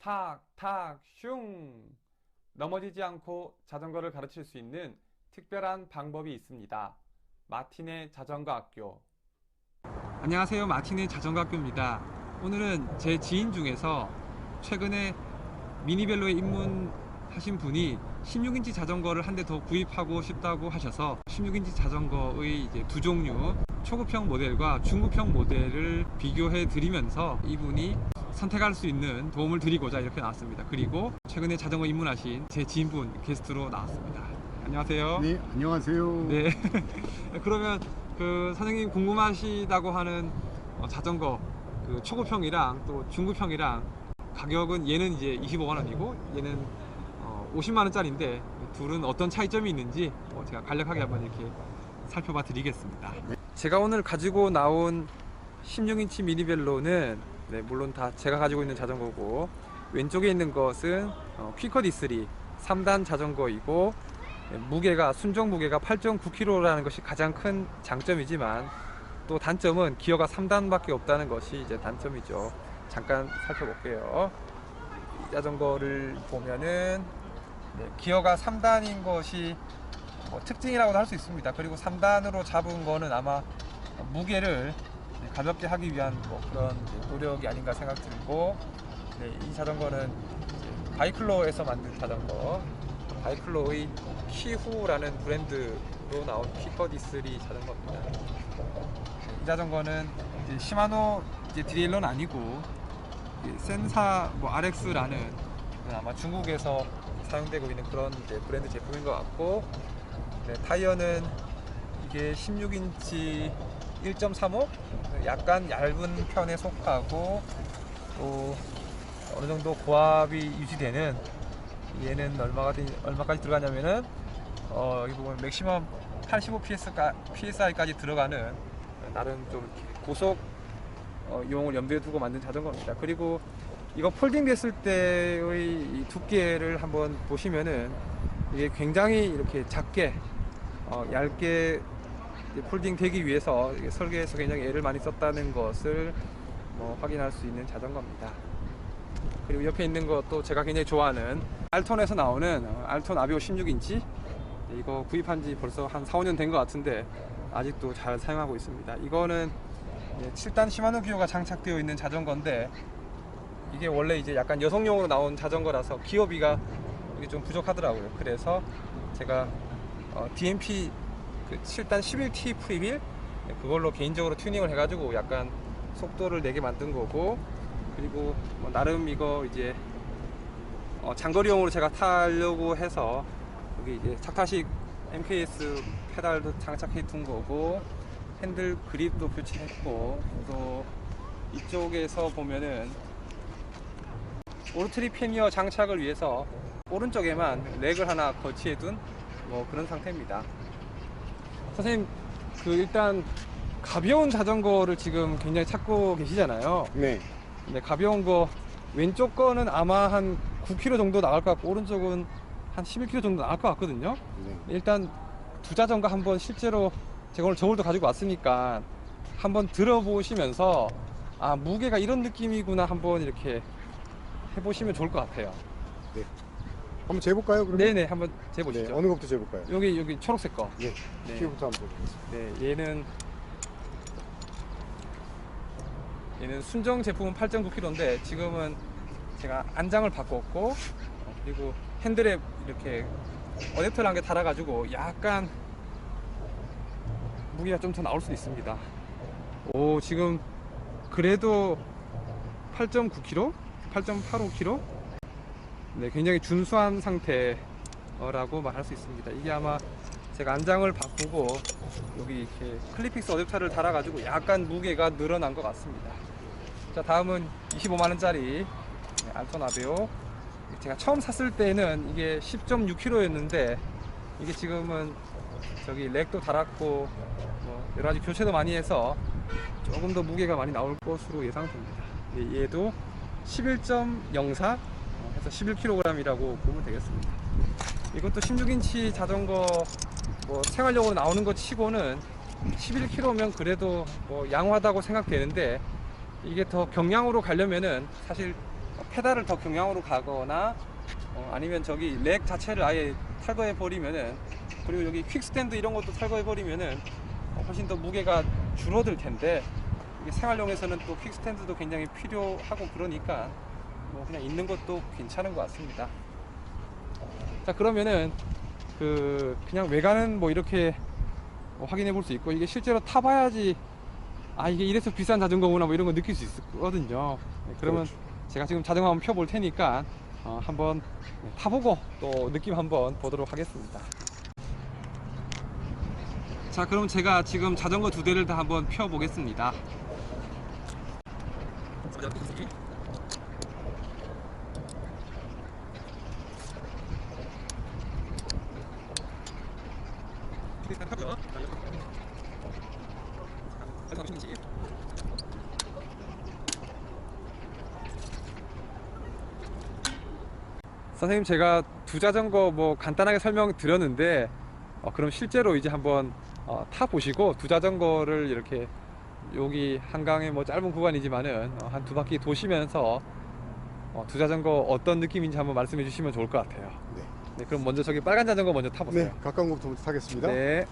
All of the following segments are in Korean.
탁, 탁, 슝! 넘어지지 않고 자전거를 가르칠 수 있는 특별한 방법이 있습니다. 마틴의 자전거 학교. 안녕하세요. 마틴의 자전거 학교입니다. 오늘은 제 지인 중에서 최근에 미니벨로에 입문하신 분이 16인치 자전거를 한 대 더 구입하고 싶다고 하셔서 16인치 자전거의 이제 두 종류 초급형 모델과 중급형 모델을 비교해 드리면서 이분이 선택할 수 있는 도움을 드리고자 이렇게 나왔습니다. 그리고 최근에 자전거 입문하신 제 지인분 게스트로 나왔습니다. 안녕하세요. 네, 안녕하세요. 네. 그러면 그 사장님 궁금하시다고 하는 어, 자전거 그 초급형이랑 또 중급형이랑 가격은 얘는 이제 25만 원이고 얘는 어, 50만 원짜리인데 둘은 어떤 차이점이 있는지 어, 제가 간략하게 한번 이렇게 살펴봐 드리겠습니다. 제가 오늘 가지고 나온 16인치 미니벨로는 네, 물론 다 제가 가지고 있는 자전거고 왼쪽에 있는 것은 어, 퀴커 D3 3단 자전거이고 네, 무게가 순정 무게가 8.9kg라는 것이 가장 큰 장점이지만 또 단점은 기어가 3단밖에 없다는 것이 이제 단점이죠. 잠깐 살펴볼게요. 이 자전거를 보면은 네, 기어가 3단인 것이 뭐 특징이라고도 할 수 있습니다. 그리고 3단으로 잡은 거는 아마 무게를 네, 가볍게 하기 위한 뭐 그런 노력이 아닌가 생각 들고 네, 이 자전거는 바이클로에서 만든 자전거 바이클로의 키후라는 브랜드로 나온 D3 자전거입니다. 이 자전거는 이제 시마노 이제 디레일러는 아니고 센사 뭐 RX라는 아마 중국에서 사용되고 있는 그런 브랜드 제품인 것 같고 네, 타이어는 이게 16인치 1.35 약간 얇은 편에 속하고 또 어느 정도 고압이 유지되는 얘는 얼마가 얼마까지 들어가냐면은 어, 이 부분 맥시멈 85 PS가, PSI까지 들어가는 나름 좀 고속 어, 용을 염두에 두고 만든 자전거입니다. 그리고 이거 폴딩 됐을 때의 이 두께를 한번 보시면은 이게 굉장히 이렇게 작게 어, 얇게 폴딩 되기 위해서 설계에서 굉장히 애를 많이 썼다는 것을 뭐 확인할 수 있는 자전거입니다. 그리고 옆에 있는 것도 제가 굉장히 좋아하는 알톤에서 나오는 어, 알톤 아비오 16인치 이거 구입한 지 벌써 한 4, 5년 된 것 같은데 아직도 잘 사용하고 있습니다. 이거는 7단 시마노 기어가 장착되어 있는 자전거인데 이게 원래 이제 약간 여성용으로 나온 자전거라서 기어비가 이게 좀 부족하더라고요. 그래서 제가 어, DMP 그 7단 11T 프리빌 네, 그걸로 개인적으로 튜닝을 해가지고 약간 속도를 내게 만든 거고 그리고 뭐 나름 이거 이제 어, 장거리용으로 제가 타려고 해서 여기 이제 착타식 MKS 페달도 장착해 둔 거고 핸들 그립도 교체했고 또 이쪽에서 보면은 오르트리 패니어 장착을 위해서 오른쪽에만 렉을 하나 거치해 둔 뭐 그런 상태입니다. 선생님 그 일단 가벼운 자전거를 지금 굉장히 찾고 계시잖아요. 네, 근데 가벼운 거 왼쪽 거는 아마 한 9kg 정도 나갈 것 같고 오른쪽은 한 11kg 정도 나갈 것 같거든요. 네. 일단 두 자전거 한번 실제로 제가 오늘 저울도 가지고 왔으니까 한번 들어보시면서 아 무게가 이런 느낌이구나 한번 이렇게 해보시면 좋을 것 같아요. 한번 재볼까요? 그러면? 네네 한번 네, 재보시죠. 어느 것부터 재볼까요? 여기 여기 초록색 거. 네, 네. 키부터 한번 보겠습니다. 네, 얘는 얘는 순정 제품은 8.9kg인데 지금은 제가 안장을 바꿨고 어, 그리고 핸들에 이렇게 어댑터를 한 개 달아가지고 약간 무게가 좀 더 나올 수도 있습니다. 오 지금 그래도 8.9kg, 8.85kg, 네 굉장히 준수한 상태라고 말할 수 있습니다. 이게 아마 제가 안장을 바꾸고 여기 이렇게 클리픽스 어댑터를 달아가지고 약간 무게가 늘어난 것 같습니다. 자 다음은 25만원짜리 알톤 아베오 제가 처음 샀을 때는 이게 10.6kg였는데 이게 지금은 저기 렉도 달았고 뭐 여러 가지 교체도 많이 해서 조금 더 무게가 많이 나올 것으로 예상됩니다. 예, 얘도 11.04 어, 해서 11kg이라고 보면 되겠습니다. 이것도 16인치 자전거 뭐 생활용으로 나오는 것 치고는 11kg면 그래도 뭐 양호하다고 생각되는데 이게 더 경량으로 가려면은 사실 페달을 더 경량으로 가거나 어, 아니면 저기 렉 자체를 아예 탈거해 버리면은 그리고 여기 퀵스탠드 이런 것도 탈거해 버리면은 어, 훨씬 더 무게가 줄어들 텐데 생활용에서는 또 퀵스탠드도 굉장히 필요하고 그러니까 뭐 그냥 있는 것도 괜찮은 것 같습니다. 자 그러면은 그 그냥 외관은 뭐 이렇게 뭐 확인해 볼 수 있고 이게 실제로 타봐야지 아 이게 이래서 비싼 자전거구나 뭐 이런 거 느낄 수 있거든요. 네, 그러면 그렇죠. 제가 지금 자전거 한번 펴볼 테니까 어, 한번 네, 타보고 또 느낌 한번 보도록 하겠습니다. 자 그럼 제가 지금 자전거 두 대를 다 한번 펴보겠습니다. 선생님 제가 두 자전거 뭐 간단하게 설명 드렸는데 어, 그럼 실제로 이제 한번 어, 타 보시고 두 자전거를 이렇게 여기 한강의 뭐 짧은 구간이지만은 어, 한두 바퀴 도시면서 어, 두 자전거 어떤 느낌인지 한번 말씀해 주시면 좋을 것 같아요. 네. 네, 그럼 먼저 저기 빨간 자전거 먼저 타보세요. 네, 가까운 곳부터 타겠습니다. 네.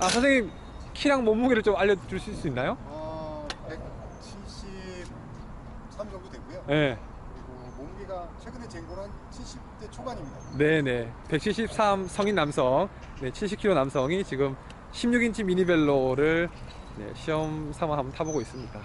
아 선생님 키랑 몸무게를 좀 알려주실 수 있나요? 어, 173 정도 되고요. 네. 그리고 몸무게가 최근에 잰 거는 70대 초반입니다. 네네 173 성인 남성 네, 70kg 남성이 지금 16인치 미니벨로를 네, 시험 삼아 한번 타보고 있습니다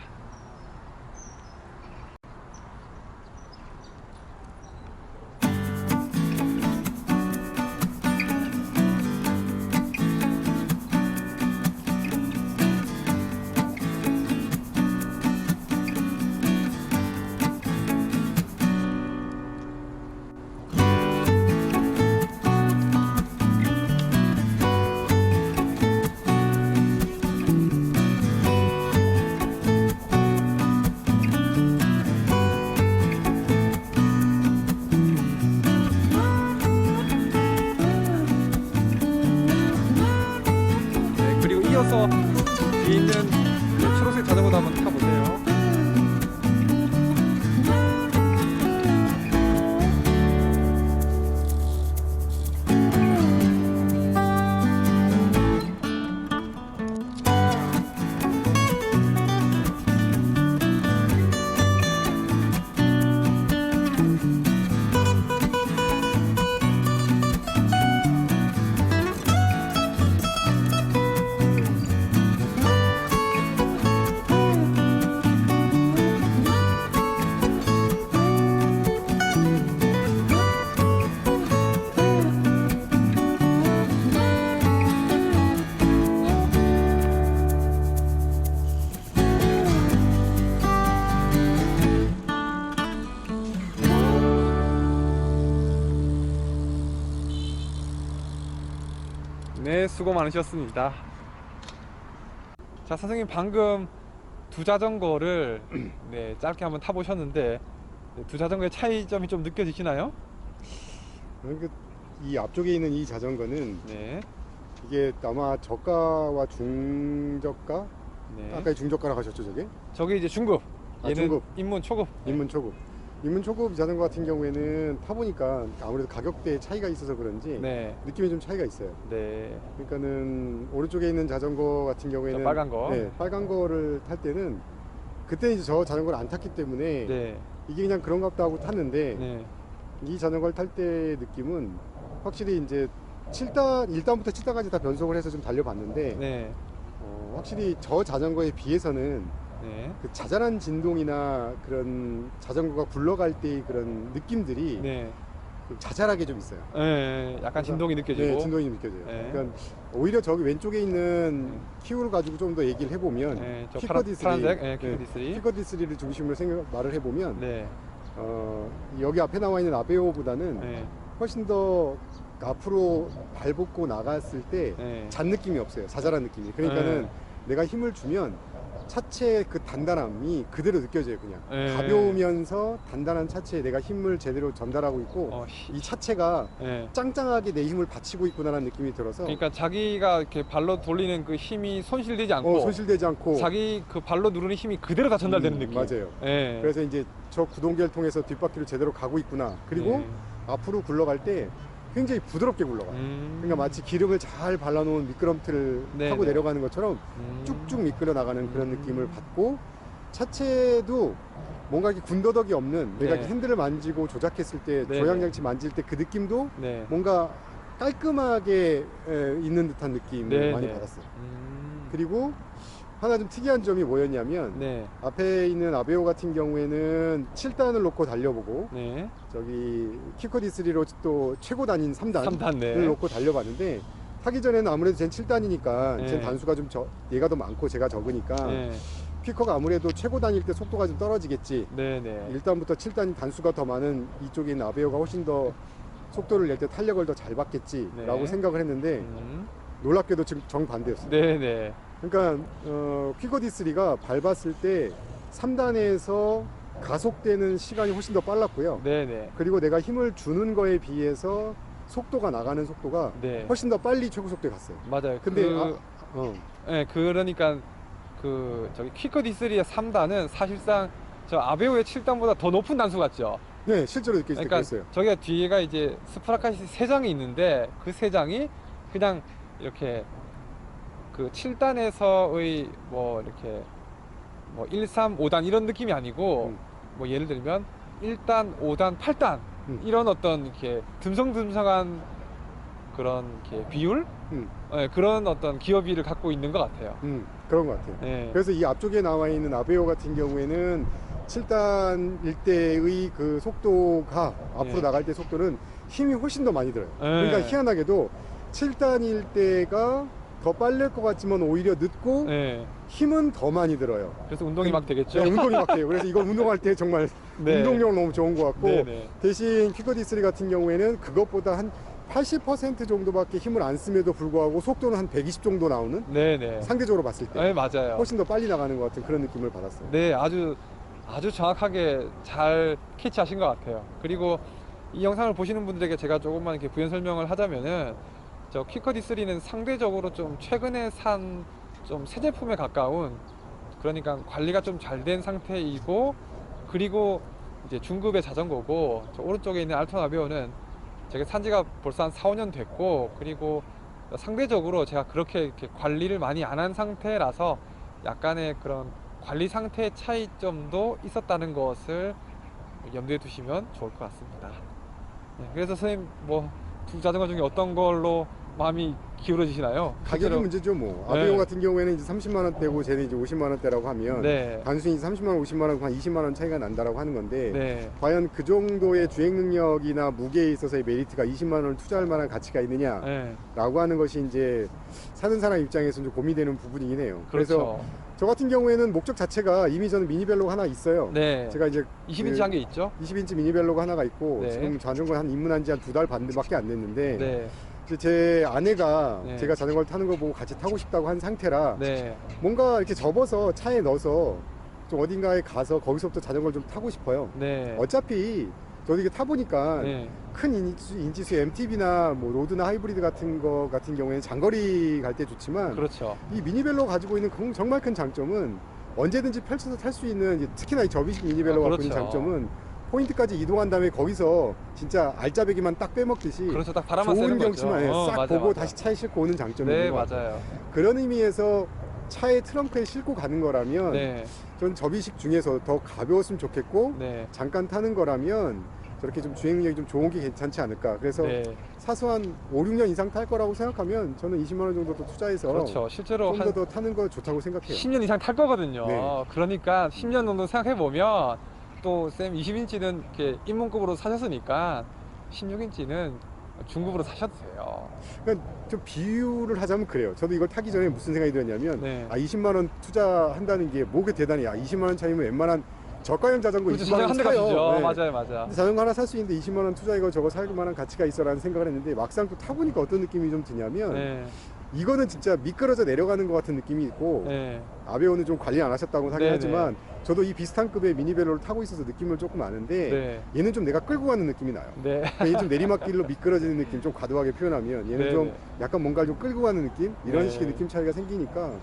네 수고 많으셨습니다 자 선생님 방금 두 자전거를 네, 짧게 한번 타보셨는데 네, 두 자전거의 차이점이 좀 느껴지시나요? 그러니까 이 앞쪽에 있는 이 자전거는 네, 이게 아마 저가와 중저가? 네. 아까 중저가라고 하셨죠, 저게? 저게 이제 중급 아, 얘는 중급. 입문 초급 입문 초급. 입문 초급 자전거 같은 경우에는 타보니까 아무래도 가격대에 차이가 있어서 그런지 네, 느낌이 좀 차이가 있어요. 네, 그러니까는 오른쪽에 있는 자전거 같은 경우에는 저 빨간 거. 네, 빨간 거를 탈 때는 그때 이제 저 자전거를 안 탔기 때문에 네, 이게 그냥 그런갑다 하고 탔는데 네, 이 자전거를 탈 때 느낌은 확실히 이제 7단 1단부터 7단까지 다 변속을 해서 좀 달려봤는데 네, 어, 확실히 저 자전거에 비해서는 네, 그 자잘한 진동이나 그런 자전거가 굴러갈 때의 그런 느낌들이 네, 좀 자잘하게 좀 있어요. 네, 약간 진동이 느껴지고. 네, 진동이 좀 느껴져요. 네. 그러니까 오히려 저기 왼쪽에 있는 키우를 가지고 좀 더 얘기를 해보면 네, 저 키커 파란, 디스리, 파란색, 네, 네, 키커디스리. 키커 디스리를 중심으로 생각 말을 해보면 네, 어, 여기 앞에 나와 있는 아베오보다는 네, 훨씬 더 앞으로 발벗고 나갔을 때 네. 잔 느낌이 없어요. 자잘한 느낌이. 그러니까는 네. 내가 힘을 주면 차체 그 단단함이 그대로 느껴져요 그냥 예. 가벼우면서 단단한 차체에 내가 힘을 제대로 전달하고 있고 어, 히- 이 차체가 예. 짱짱하게 내 힘을 받치고 있구나라는 느낌이 들어서 그러니까 자기가 이렇게 발로 돌리는 그 힘이 손실되지 않고 어, 손실되지 않고 자기 그 발로 누르는 힘이 그대로 다 전달되는 음, 느낌. 맞아요. 예. 그래서 이제 저 구동계를 통해서 뒷바퀴를 제대로 가고 있구나. 그리고 예. 앞으로 굴러갈 때 굉장히 부드럽게 굴러가요. 음. 그러니까 마치 기름을 잘 발라놓은 미끄럼틀을 네, 타고 네. 내려가는 것처럼 음. 쭉쭉 미끌어 나가는 그런 음. 느낌을 받고 차체도 뭔가 이렇게 군더더기 없는 내가 네. 핸들을 만지고 조작했을 때 네, 조향장치 만질 때 그 느낌도 네. 뭔가 깔끔하게 에, 있는 듯한 느낌을 네, 많이 네. 받았어요. 음. 그리고 하나 좀 특이한 점이 뭐였냐면 네. 앞에 있는 아베오 같은 경우에는 7단을 놓고 달려보고 네. 저기 키커디3로 또 최고 단인 3단. 3단 네. 을 놓고 달려봤는데 타기 전에는 아무래도 쟨 7단이니까 네. 쟨 단수가 좀 저, 얘가 더 많고 제가 적으니까 네. 퀴커가 아무래도 최고 단일 때 속도가 좀 떨어지겠지 네. 네. 1단부터 7단이 단수가 더 많은 이쪽에 있는 아베오가 훨씬 더 속도를 낼 때 탄력을 더 잘 받겠지 네. 라고 생각을 했는데 음. 놀랍게도 지금 정반대였어요 네. 네. 그러니까 어, 퀴커디3가 밟았을 때 3단에서 가속되는 시간이 훨씬 더 빨랐고요 네. 네. 그리고 내가 힘을 주는 거에 비해서 속도가 나가는 속도가 네. 훨씬 더 빨리 최고 속도에 갔어요. 맞아요. 근데 그, 아, 어, 네, 그러니까 그 저기 퀴커 디스리의 3단은 사실상 저 아베오의 7단보다 더 높은 단수 같죠. 네 실제로 때 그러니까 그랬어요. 저기가 뒤에가 이제 스프라카시 세 장이 있는데 그 세 장이 그냥 이렇게 그 7단에서의 뭐 이렇게 뭐 1, 3, 5단 이런 느낌이 아니고 음. 뭐 예를 들면 1단, 5단, 8단 음. 이런 어떤 이렇게 듬성듬성한 그런 이렇게 비율 음, 네, 그런 어떤 기어비를 갖고 있는 것 같아요. 음, 그런 것 같아요. 네. 그래서 이 앞쪽에 나와 있는 아베오 같은 경우에는 7단일 때의 그 속도가 앞으로 네. 나갈 때 속도는 힘이 훨씬 더 많이 들어요. 네. 그러니까 희한하게도 7단일 때가 더 빠를 것 같지만 오히려 늦고 네. 힘은 더 많이 들어요. 그래서 운동이 막 되겠죠. 네, 운동이 막 돼요. 그래서 이거 운동할 때 정말 네. 운동量너무 좋은 것 같고 네, 네. 대신 퀴커디3 같은 경우에는 그것보다 한 80% 정도밖에 힘을 안 씀에도 불구하고 속도는 한 120 정도 나오는 네, 네. 상대적으로 봤을 때 네, 맞아요. 훨씬 더 빨리 나가는 것 같은 그런 느낌을 받았어요. 네, 아주 아주 정확하게 잘 캐치하신 것 같아요. 그리고 이 영상을 보시는 분들에게 제가 조금만 이렇게 부연 설명을 하자면은 저 퀴커디 3는 상대적으로 좀 최근에 산 좀 새 제품에 가까운 그러니까 관리가 좀 잘 된 상태이고 그리고 이제 중급의 자전거고 저 오른쪽에 있는 알토 나비오는 제가 산 지가 벌써 한 4, 5년 됐고 그리고 상대적으로 제가 그렇게 관리를 많이 안 한 상태라서 약간의 그런 관리 상태의 차이점도 있었다는 것을 염두에 두시면 좋을 것 같습니다. 네, 그래서 선생님 뭐 두 자전거 중에 어떤 걸로 마음이 기울어지시나요? 가격이 실제로? 문제죠 뭐. 네. 아베오 같은 경우에는 이제 30만 원대고 쟤는 이제 50만 원대라고 하면 네, 단순히 30만 원, 50만 원, 한 20만 원 차이가 난다라고 하는 건데 네, 과연 그 정도의 주행 능력이나 무게에 있어서의 메리트가 20만 원을 투자할 만한 가치가 있느냐라고 네, 하는 것이 이제 사는 사람 입장에서 좀 고민되는 부분이긴 해요. 그래서 그렇죠. 저 같은 경우에는 목적 자체가 이미 저는 미니벨로가 하나 있어요. 네, 제가 이제 20인치 그 한 게 있죠? 20인치 미니벨로가 하나가 있고 네. 지금 자전거 한 입문한 지 한 두 달 반밖에 안 됐는데 네, 이 제제 아내가 네. 제가 자전거를 타는 거 보고 같이 타고 싶다고 한 상태라 네, 뭔가 이렇게 접어서 차에 넣어서 좀 어딘가에 가서 거기서부터 자전거를 좀 타고 싶어요. 네, 어차피 저도 이게 타보니까 네, 큰 인지수, 인지수 MTB나 뭐 로드나 하이브리드 같은 거 같은 경우에는 장거리 갈 때 좋지만 그렇죠. 이 미니벨로 가지고 있는 그 정말 큰 장점은 언제든지 펼쳐서 탈 수 있는 특히나 이 접이식 미니벨로 아, 갖고 있는 그렇죠. 장점은 포인트까지 이동한 다음에 거기서 진짜 알짜배기만 딱 빼먹듯이 그렇죠. 딱 바람만 좋은 쐬는 거죠. 경치만 해. 어, 싹 맞아, 보고 맞아. 다시 차에 싣고 오는 장점이 네, 있는 것 같아요. 맞아요. 그런 의미에서 차의 트렁크에 싣고 가는 거라면 네, 전 접이식 중에서 더 가벼웠으면 좋겠고 네, 잠깐 타는 거라면 저렇게 좀 주행 능력이 좀 좋은 게 괜찮지 않을까. 그래서 네, 사소한 5, 6년 이상 탈 거라고 생각하면 저는 20만 원 정도 더 투자해서 그렇죠. 실제로 좀한더더 타는 거 좋다고 생각해요. 10년 이상 탈 거거든요. 네. 그러니까 10년 정도 생각해 보면 또 쌤 20인치는 이렇게 입문급으로 사셨으니까 16인치는 중급으로 사셔도 돼요. 그러니까 좀 비유를 하자면 그래요. 저도 이걸 타기 전에 무슨 생각이 들었냐면 네. 아 20만 원 투자한다는 게 뭐그 대단해. 아 20만 원 차이면 웬만한 저가형 자전거 그렇죠. 20만 자전거 원 사요. 네. 맞아요, 맞아. 근데 자전거 하나 살 수 있는데 20만 원 투자이고 저거 살 만한 가치가 있어라는 생각을 했는데 막상 또 타보니까 어떤 느낌이 좀 드냐면 네, 이거는 진짜 미끄러져 내려가는 것 같은 느낌이 있고 네. 아베오는 좀 관리 안 하셨다고 하긴 네네. 하지만 저도 이 비슷한 급의 미니벨로를 타고 있어서 느낌을 조금 아는데 네. 얘는 좀 내가 끌고 가는 느낌이 나요. 네. 얘는 좀 내리막길로 미끄러지는 느낌 좀 과도하게 표현하면 얘는 네네. 좀 약간 뭔가를 좀 끌고 가는 느낌 이런 네. 식의 느낌 차이가 생기니까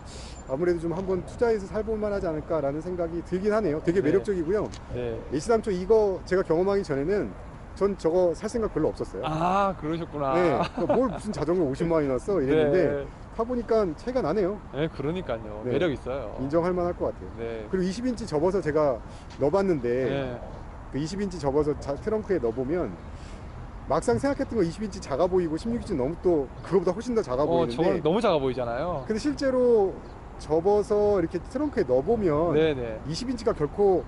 아무래도 좀 한번 투자해서 살볼 만 하지 않을까라는 생각이 들긴 하네요. 되게 네. 매력적이고요. 네. 예시담초 이거 제가 경험하기 전에는 전 저거 살 생각 별로 없었어요. 아, 그러셨구나. 네, 그러니까 뭘 무슨 자전거 50만 원이 났어 이랬는데 네. 타보니까 차이가 나네요. 네, 그러니까요. 네. 매력 있어요. 인정할 만할 것 같아요. 네. 그리고 20인치 접어서 제가 넣어봤는데 네. 그 20인치 접어서 자- 트렁크에 넣어보면 막상 생각했던 거 20인치 작아 보이고 16인치 너무 또 그거보다 훨씬 더 작아 어, 보이는데 너무 작아 보이잖아요. 근데 실제로 접어서 이렇게 트렁크에 넣어보면 네, 네. 20인치가 결코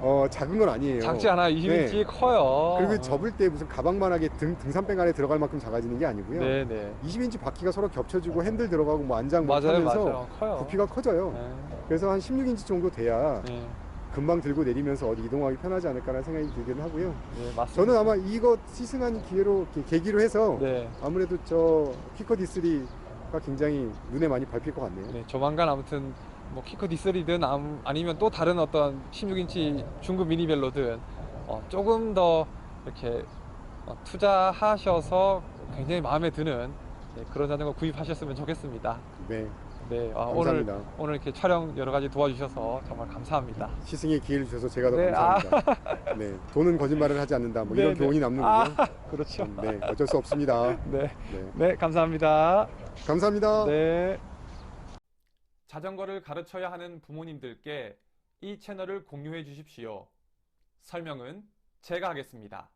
어, 작은 건 아니에요. 작지 않아요. 20인치 네. 커요. 그리고 접을 때 무슨 가방만하게 등, 등산백 안에 들어갈 만큼 작아지는 게 아니고요. 네, 네. 20인치 바퀴가 서로 겹쳐지고 핸들 들어가고 뭐 안장 뭐 맞아요, 하면서 맞아요. 커요. 부피가 커져요. 네. 그래서 한 16인치 정도 돼야 네. 금방 들고 내리면서 어디 이동하기 편하지 않을까라는 생각이 들기는 하고요. 네, 맞습니다. 저는 아마 이거 시승한 기회로 계기로 해서 네. 아무래도 저 키커 D3가 굉장히 눈에 많이 밟힐 것 같네요. 네, 조만간 아무튼 뭐 키커 D3든 아니면 또 다른 어떤 16인치 중급 미니벨로든 어, 조금 더 이렇게 어, 투자하셔서 굉장히 마음에 드는 네, 그런 자전거 구입하셨으면 좋겠습니다. 네, 네, 아, 오늘 감사합니다. 오늘 이렇게 촬영 여러 가지 도와주셔서 정말 감사합니다. 시승의 기회를 주셔서 제가 더 네, 감사합니다. 네, 돈은 거짓말을 하지 않는다. 뭐 이런 네, 네. 교훈이 남는군요. 아, 그렇죠. 음, 네, 어쩔 수 없습니다. 네, 네, 네, 감사합니다. 감사합니다. 네. 자전거를 가르쳐야 하는 부모님들께 이 채널을 공유해 주십시오. 설명은 제가 하겠습니다.